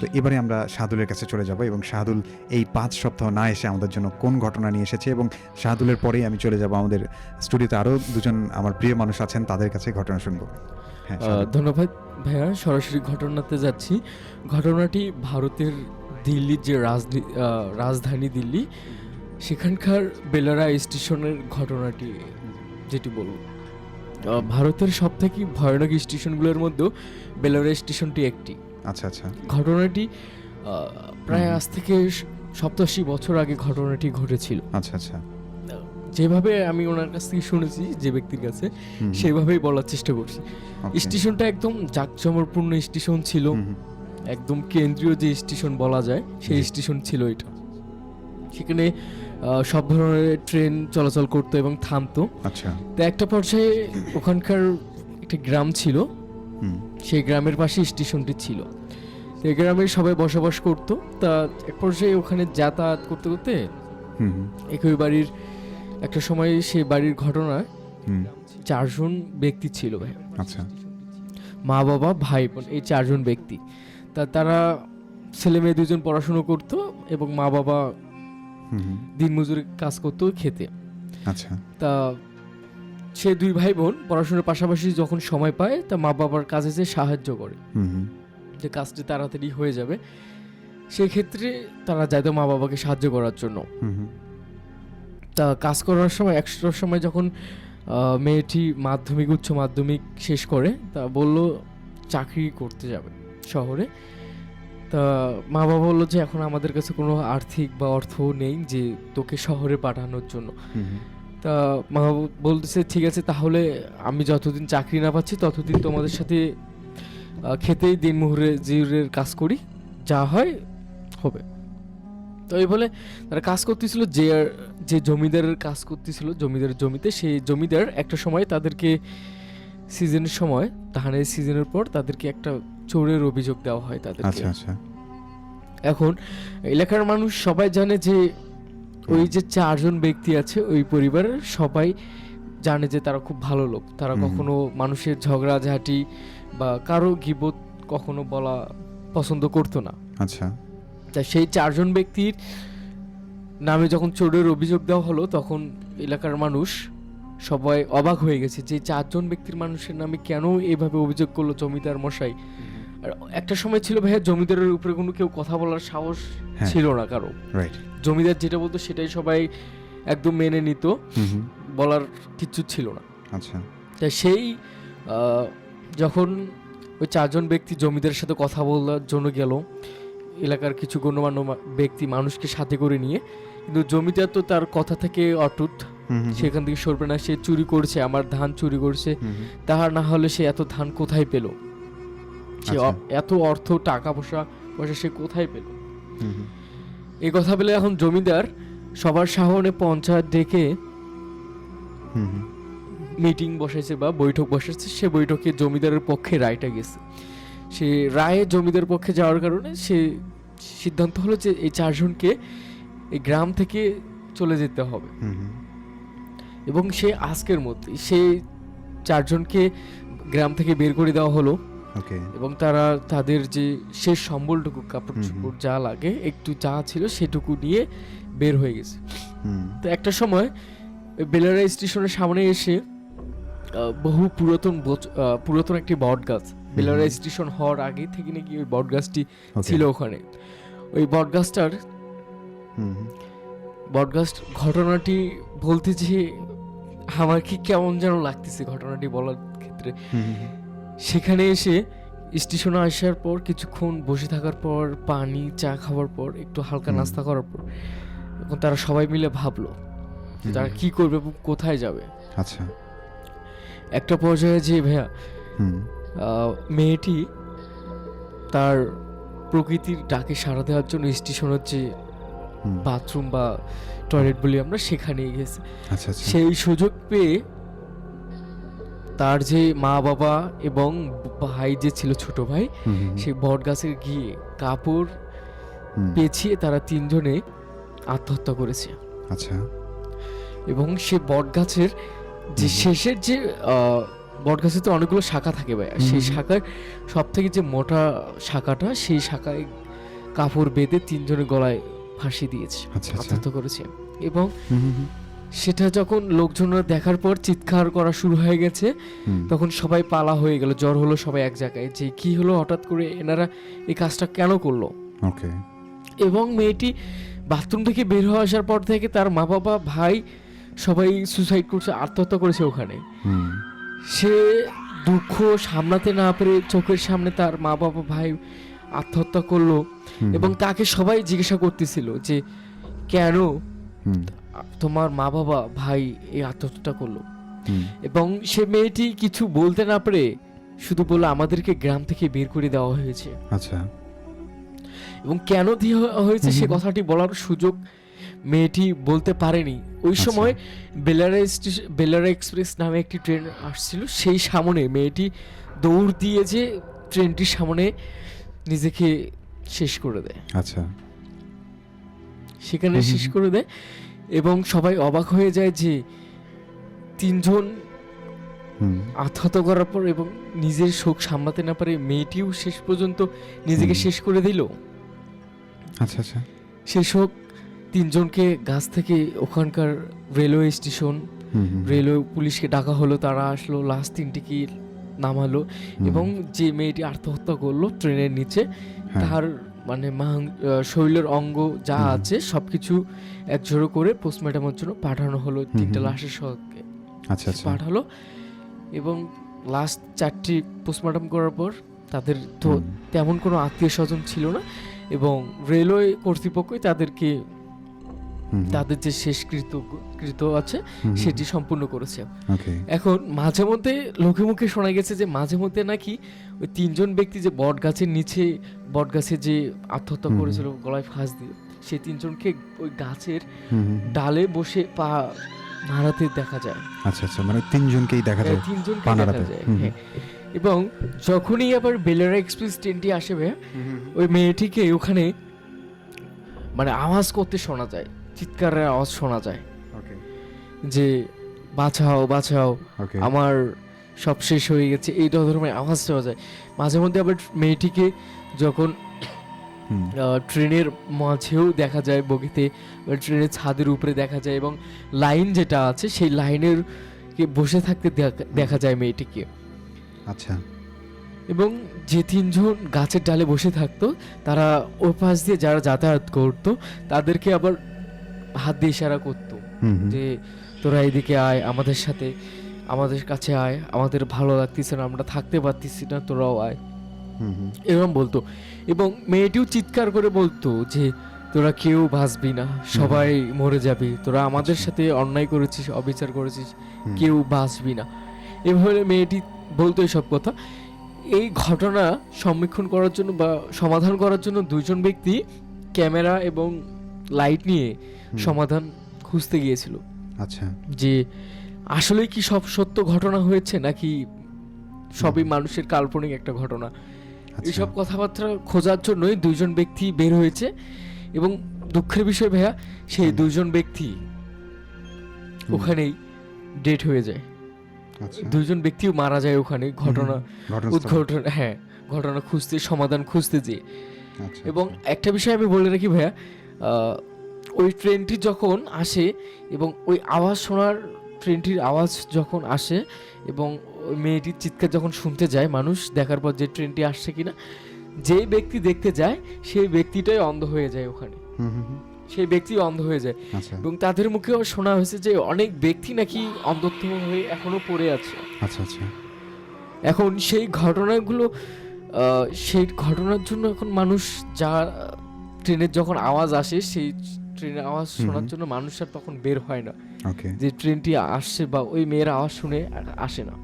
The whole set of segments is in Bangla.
তো এবারে আমরা শাহাদুলের কাছে চলে যাব এবং শাহাদুল এই পাঁচ সপ্তাহ না এসে আমাদের জন্য কোন ঘটনা নিয়ে এসেছে এবং শাহাদুলের পরেই আমি চলে যাব আমাদের স্টুডিওতে আরও দুজন আমার প্রিয় মানুষ আছেন তাদের কাছে ঘটনা শুনব। হ্যাঁ ধন্যবাদ ভাইয়া সরাসরি ঘটনাতে যাচ্ছি। ঘটনাটি ভারতের দিল্লির যে রাজধানী দিল্লি সেখানকার বেলারা স্টেশনের ঘটনাটি যেটি বলব। ভারতের সব থেকে ভয়ানক স্টেশনগুলোর মধ্যেও বেলারা স্টেশনটি একটি। আচ্ছা আচ্ছা। ঘটনাটি প্রায় আজ থেকে সপ্তাশি বছর আগে ঘটনাটি ঘটেছিল। আচ্ছা আচ্ছা। যেভাবে আমি ওনার কাছ থেকে শুনেছি যে ব্যক্তির কাছে সেভাবেই বলার চেষ্টা করছি। স্টেশনটা একদম জাঁকজমরপূর্ণ স্টেশন ছিল। একদম কেন্দ্রীয় যে স্টেশন বলা যায় সেই স্টেশন ছিল এটা। সেখানে সব ধরনের ট্রেন চলাচল করতো এবং থামতো। আচ্ছা। তো একটা পর্যায়ে ওখানকার একটা গ্রাম ছিল। সেই গ্রামের পাশে স্টেশনটি ছিল। এই গ্রামে সবাই বসবাস করতো। তা এক পর্যায়ে ওখানে যাতায়াত করতে করতে একই বাড়ির একটা সময় সেই বাড়ির ঘটনায় চারজন ব্যক্তি ছিল ভাই। আচ্ছা। মা বাবা ভাই বোন এই চারজন ব্যক্তি। তা তারা ছেলে মেয়ে দুজন পড়াশুনো করতো এবং মা বাবা দিনমজুরি কাজ করতো খেতে। আচ্ছা। তা সে দুই ভাই বোন পড়াশোনার পাশাপাশি যখন সময় পায় তা মা বাবার কাজে যে সাহায্য করে। যে কাজটি তাড়াতাড়ি হয়ে যাবে সেই ক্ষেত্রে তারা যাইতো মা বাবাকে সাহায্য করার জন্য। তা কাজ করার সময় একশোটার সময় যখন মেয়েটি মাধ্যমিক উচ্চ মাধ্যমিক শেষ করে তা বলল চাকরি করতে যাবে শহরে। তা মা বাবা বলল যে এখন আমাদের কাছে কোনো আর্থিক বা অর্থ নেই যে তোকে শহরে পাঠানোর জন্য। তা মা বলতেছে ঠিক আছে তাহলে আমি যতদিন চাকরি না পাচ্ছি ততদিন তোমাদের সাথে খেতেই দিন মুহুরে জিউরের কাজ করি যা হয় হবে। তো এই বলে তারা কাজ করতেছিল যে যে জমিদারের কাজ করতেছিল জমিদারের জমিতে সেই জমিদার একটা সময় তাদেরকে সিজনের সময় ধানের সিজনের পর তাদেরকে একটা চোরের অভিযোগ দেওয়া হয় তাদেরকে। আচ্ছা আচ্ছা। এখন এলাকার মানুষ সবাই জানে যে ওই যে চারজন ব্যক্তি আছে ওই পরিবারের সবাই জানে যে তারা খুব ভালো লোক। তারা কখনো মানুষের ঝগড়াঝাটি বা কারও গিবত কখনো বলা পছন্দ করতো না। আচ্ছা। তা সেই চারজন ব্যক্তির নামে যখন চোরের অভিযোগ দেওয়া হলো তখন এলাকার মানুষ সবাই অবাক হয়ে গেছে যে চারজন ব্যক্তির মানুষের নামে কেন এইভাবে অভিযোগ করল জমিদার মশাই? আর একটা সময় ছিল ভাইয়া জমিদারের উপরে কোনো কেউ কথা বলার সাহস হ্যাঁ। ছিল না কারও। রাইট জমিদার যেটা বলতো সেটাই সবাই একদম মেনে নিত বলার কিচ্ছু ছিল না। আচ্ছা। তাই সেই যখন ওই চারজন ব্যক্তি জমিদারের সাথে কথা বলার জন্য গেল এলাকার কিছু গণ্যমান্য ব্যক্তি মানুষকে সাথে করে নিয়ে কিন্তু জমিদার তো তার কথা থেকে অটুট সেখান থেকে সরবে না সে চুরি করছে আমার ধান চুরি করছে তাহার না হলে সে এত ধান কোথায় পেল? সে আচ্ছা। এত অর্থ টাকা পয়সা পয়সা সে কোথায় পেল? এই কথা বলে এখন জমিদার সবার সাহনে পঞ্চায়েত ডেকে মিটিং বসাইছে বা বৈঠক বসাইছে। সে বৈঠকে জমিদারের পক্ষে রায়টা গেছে। সে রায়ে জমিদার পক্ষে যাওয়ার কারণে সে সিদ্ধান্ত হলো যে এই চারজনকে এই গ্রাম থেকে চলে যেতে হবে। এবং সে আজকের মধ্যে সেই চারজনকে গ্রাম থেকে বের করে দেওয়া হলো। এবং তারা তাদের যে শেষ সম্বলটুকু কাপড়। চোপড় যা লাগে একটু যা ছিল সেটুকু নিয়ে বের হয়ে গেছে। তো একটা সময় বেলারা স্টেশনের সামনে এসে বহু পুরাতন পুরাতন একটি বট গাছ বেলারা স্টেশন হওয়ার আগে থেকে নাকি ওই বট গাছটি ছিল ওখানে। ওই বট গাছটার বট গাছ ঘটনাটি বলতে যে আমার কি কেমন যেন লাগতেছে ঘটনাটি বলার ক্ষেত্রে। সেখানে এসে স্টেশনে আসার পর কিছুক্ষণ বসে থাকার পর পানি চা খাওয়ার পর একটু হালকা নাস্তা করার পর এখন তারা সবাই মিলে ভাবলো তারা কি করবে এবং কোথায় যাবে। আচ্ছা। একটা পর্যায়ে যে ভাইয়া মেয়েটি তার প্রকৃতির ডাকে সাড়া দেওয়ার জন্য স্টেশনের যে বাথরুম বা টয়লেট বলি আমরা সেখানে গেছে। আচ্ছা আচ্ছা। সেই সুযোগ পেয়ে তার যে মা বাবা এবং ভাই যে ছিল ছোট ভাই। সেই বট গাছের গিয়ে কাপড়। পেঁচিয়ে তারা তিনজনে আত্মহত্যা করেছে। আচ্ছা। এবং সে বট গাছের যে শেষের যে বট গাছে তো অনেকগুলো শাখা থাকে ভাই। সেই শাখার সব থেকে যে মোটা শাখাটা সেই শাখায় কাপড় বেঁধে তিনজনের গলায় ফাঁসি দিয়েছে আচ্ছা আচ্ছা। আত্মহত্যা করেছে। এবং সেটা যখন লোকজনরা দেখার পর চিৎকার করা শুরু হয়ে গেছে তখন সবাই পালা হয়ে গেল জ্বর হলো সবাই এক জায়গায়। যে কি হলো হঠাৎ করে এনারা এই কাজটা কেন করল? ওকে। এবং মেয়েটি বাথরুম থেকে বের হয়ে আসার পর থেকে তার মা বাবা ভাই সবাই সুসাইড করছে আত্মহত্যা করেছে ওখানে। সে দুঃখ সামলাতে না পেরে চোখের সামনে তার মা বাবা ভাই আত্মহত্যা করল এবং তাকে সবাই জিজ্ঞাসা করতেছিল যে কেন তোমার মা বাবা ভাই এই আত্মহত্যা করল। এবং সে মেয়েটি কিছু বলতে না পেরে শুধু বলল আমাদেরকে গ্রাম থেকে বের করে দেওয়া হয়েছে। আচ্ছা। এবং কেন দেওয়া হয়েছে সে কথাটি বলার সুযোগ মেয়েটি বলতে পারেনি। ওই আচ্ছা। সময় বেলারা স্টেশন বেলারা এক্সপ্রেস নামে একটি ট্রেন আসছিল। সেই সামনে মেয়েটি দৌড় দিয়ে যে ট্রেনটির সামনে নিজেকে শেষ করে দেয়। আচ্ছা। সেখানে শেষ করে দেয় এবং সবাই অবাক হয়ে যায় যে তিনজন হুম, আত্মহত্যা করার পর এবং নিজের শোক সামলাতে না পারে মেয়েটিও শেষ পর্যন্ত নিজেকে শেষ করে দিল। আচ্ছা আচ্ছা। সেই শোক তিনজনকে গাছ থেকে ওখানকার রেলওয়ে স্টেশন রেলওয়ে পুলিশকে ডাকা হলো তারা আসলো লাস্ট তিনটিকে নামালো এবং যে মেয়েটি আত্মহত্যা করল ট্রেনের নিচে হ্যাঁ, তার মানে মাং- শরীরের অঙ্গ যা আছে আছে সবকিছু একজোড়ো করে পোস্টমর্টমের জন্য পাঠানো হলো তিনটা লাশের সঙ্গে আচ্ছা আচ্ছা। পাঠালো এবং লাস্ট চারটি পোস্টমর্টম করার পর তাদের তো তেমন কোনো আত্মীয় স্বজন ছিল না এবং রেলওয়ে কর্তৃপক্ষই তাদেরকে তাদের যে শেষকৃত কৃত আছে সেটি সম্পূর্ণ করেছে। এখন মাঝে মধ্যে লোকে মুখে শোনা গেছে যে মাঝে মধ্যে নাকি ওই তিনজন ব্যক্তি যে বট গাছের নিচে বট গাছে যে আত্মহত্যা। করেছিল গলায় ফাঁস দিয়ে সেই তিনজনকে ওই গাছের ডালে বসে পা নাড়াতে দেখা যায়। আচ্ছা আচ্ছা মানে তিনজনকেই দেখা যায় হ্যাঁ, তিনজনকে দেখা যায় হ্যাঁ। এবং যখনই আবার বেলেরা এক্সপ্রেস ট্রেনটি আসবে ওই মেয়েটিকে ওখানে মানে আওয়াজ করতে শোনা যায়। চিৎকারের আওয়াজ শোনা যায়। যে বাঁচাও বাঁচাও আমার সব শেষ হয়ে গেছে এই ধরনের আওয়াজ শোনা যায়। মাঝে মধ্যে আবার মেয়েটিকে যখন ট্রেনের মাঝেও দেখা যায় বগিতে ট্রেনের ছাদের উপরে দেখা যায় এবং লাইন যেটা আছে সেই লাইনের কে বসে থাকতে দেখা- যায় মেয়েটিকে। আচ্ছা। এবং যে তিনজন গাছের ডালে বসে থাকতো তারা ওই পাশ দিয়ে যারা যাতায়াত করতো তাদেরকে আবার হাত দিয়ে ইশারা করতো যে তোরা এদিকে আয় আমাদের সাথে আমাদের কাছে আয় আমাদের ভালো লাগতেছে না আমরা থাকতে পারতেছি না তোরাও আয়। এরকম বলতো। এবং মেয়েটিও চিৎকার করে বলতো যে তোরা কেউ বাঁচবি না সবাই মরে যাবি তোরা আমাদের আচ্ছা। সাথে অন্যায় করেছিস অবিচার করেছিস কেউ বাঁচবি না। এভাবে মেয়েটি বলতো সব কথা। এই ঘটনা সম্মুখীন করার জন্য বা সমাধান করার জন্য দুজন ব্যক্তি ক্যামেরা এবং লাইট নিয়ে সমাধান খুঁজতে গিয়েছিল। আচ্ছা। যে আসলে কি সব সত্য ঘটনা হয়েছে নাকি সবই মানুষের কাল্পনিক একটা ঘটনা? আচ্ছা। এইসব কথাবার্তা খোঁজার জন্যই দুইজন ব্যক্তি বের হয়েছে এবং দুঃখের বিষয় ভাইয়া সেই। দুইজন ব্যক্তি ওখানেই ডেট হয়ে যায়। আচ্ছা। দুইজন ব্যক্তিও মারা যায় ওখানে ঘটনা। উদ্ঘটন হ্যাঁ ঘটনা খুঁজতে সমাধান খুঁজতে যেয়ে। আচ্ছা, এবং। একটা বিষয় আমি বলে রাখি ভাইয়া আহ, ওই ট্রেনটি যখন আসে এবং ওই আওয়াজ শোনার ট্রেনটির আওয়াজ যখন আসে এবং ওই মেয়েটির চিৎকার যখন শুনতে যায় মানুষ দেখার পর যে ট্রেনটি আসছে কিনা যে ব্যক্তি দেখতে যায় সেই ব্যক্তিটাই অন্ধ হয়ে যায় ওখানে। হুম, হুম, হুম, সেই ব্যক্তি অন্ধ হয়ে যায় আচ্ছা। এবং তাদের মুখেও শোনা হয়েছে যে অনেক ব্যক্তি নাকি অন্ধত্ব হয়ে এখনও পড়ে আছে। আচ্ছা আচ্ছা। এখন সেই ঘটনাগুলো সেই ঘটনার জন্য এখন মানুষ যা ট্রেনের যখন আওয়াজ আসে সেই ট্রেনের আওয়াজ শোনার জন্য মানুষ আর তখন বের হয় না। যে ট্রেনটি আসছে বা ওই মেয়ের আওয়াজ শুনে আসে না।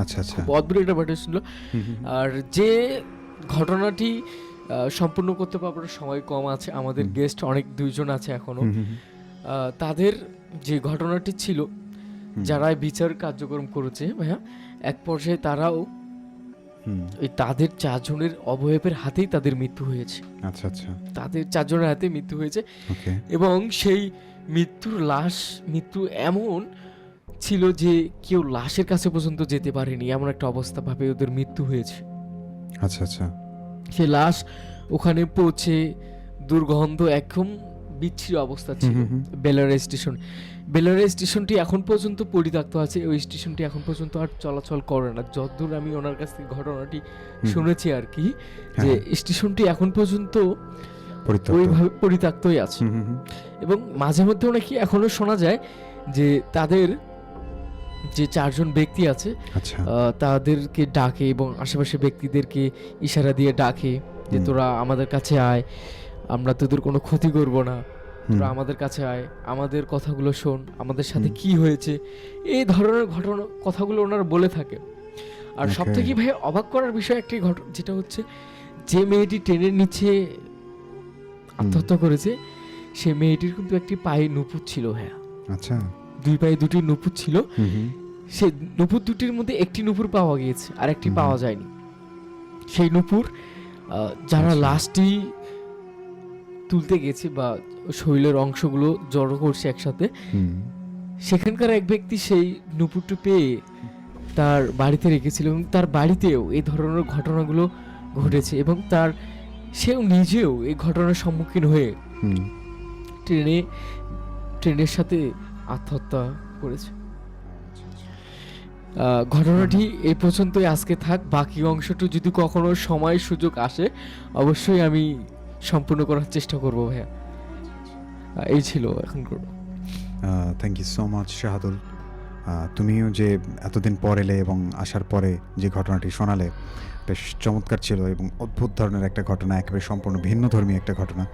আচ্ছা আচ্ছা। অদ্ভুত একটা ব্যাপার ছিল। আর যে ঘটনাটি সম্পূর্ণ করতে পারবার সময় কম আছে। আমাদের গেস্ট অনেক দুইজন আছে এখনও। তাদের যে ঘটনাটি ছিল যারা বিচার কার্যক্রম করেছে ভাইয়া এক পর্যায়ে তারাও ওই তাদের চারজনের অবয়বের হাতেই তাদের মৃত্যু হয়েছে। আচ্ছা আচ্ছা। তাদের চারজনের হাতে মৃত্যু হয়েছে। এবং সেই মৃত্যুর লাশ মৃত্যু এমন ছিল যে কেউ লাশের কাছে পর্যন্ত যেতে পারেনি। এমন একটা অবস্থা ভাবে ওদের মৃত্যু হয়েছে। আচ্ছা আচ্ছা। সে লাশ ওখানে পৌঁছে দুর্গন্ধ একদম বিচ্ছিরি অবস্থা ছিল। বেলারে স্টেশন। বেলারে স্টেশনটি এখন পর্যন্ত পরিত্যক্ত আছে। ওই স্টেশনটি এখন পর্যন্ত আর চলাচল করে না। যতদূর আমি ওনার কাছ থেকে ঘটনাটি শুনেছি আর কি যে হ্যাঁ, স্টেশনটি এখন পর্যন্ত। ওইভাবে পরিত্যক্তই আছে। এবং মাঝে মধ্যে নাকি এখনও শোনা যায় যে তাদের যে চারজন ব্যক্তি আছে আচ্ছা। তাদেরকে ডাকে এবং আশেপাশে ব্যক্তিদেরকে ইশারা দিয়ে ডাকে যে তোরা আমাদের কাছে আয় আমরা তোদের কোনো ক্ষতি করব না। তোরা আমাদের কাছে আয় আমাদের কথাগুলো শোন আমাদের সাথে কি হয়েছে এই ধরনের ঘটনা কথাগুলো ওনারা বলে থাকে। আর সব থেকে ভাই অবাক করার বিষয় একটি ঘটনা যেটা হচ্ছে যে মেয়েটি ট্রেনের নিচে আত্মহত্যা করেছে সে মেয়েটির কিন্তু একটি পায়ে নুপুর ছিল হ্যাঁ আচ্ছা। দুই পায়ে দুটি নুপুর ছিল। সে নুপুর দুটির মধ্যে একটি নুপুর পাওয়া গিয়েছে আর একটি পাওয়া যায়নি। সেই নুপুর আহ, যারা আচ্ছা। লাশটি তুলতে গেছে বা শরীরের অংশগুলো জড়ো করছে একসাথে সেখানকার এক ব্যক্তি সেই নুপুরটি পেয়ে তার বাড়িতে রেখেছিল এবং তার বাড়িতেও এই ধরনের ঘটনাগুলো ঘটেছে এবং তার সেও নিজেও এই ঘটনার সম্মুখীন হয়ে ট্রেনে ট্রেনের সাথে আত্মহত্যা করেছে। ঘটনাটি এই পর্যন্তই আজকে থাক। বাকি অংশটি যদি কখনো সময় সুযোগ আসে অবশ্যই আমি সম্পূর্ণ করার চেষ্টা করব ভাইয়া। এই ছিল এখন thank you so much Shahadul. তুমিও যে এতদিন পর এলে এবং আসার পরে যে ঘটনাটি শোনালে, বেশ চমৎকার ছিল এবং অদ্ভুত ধরনের একটা ঘটনা, একেবারে সম্পূর্ণ ভিন্ন ধর্মী একটা ঘটনা।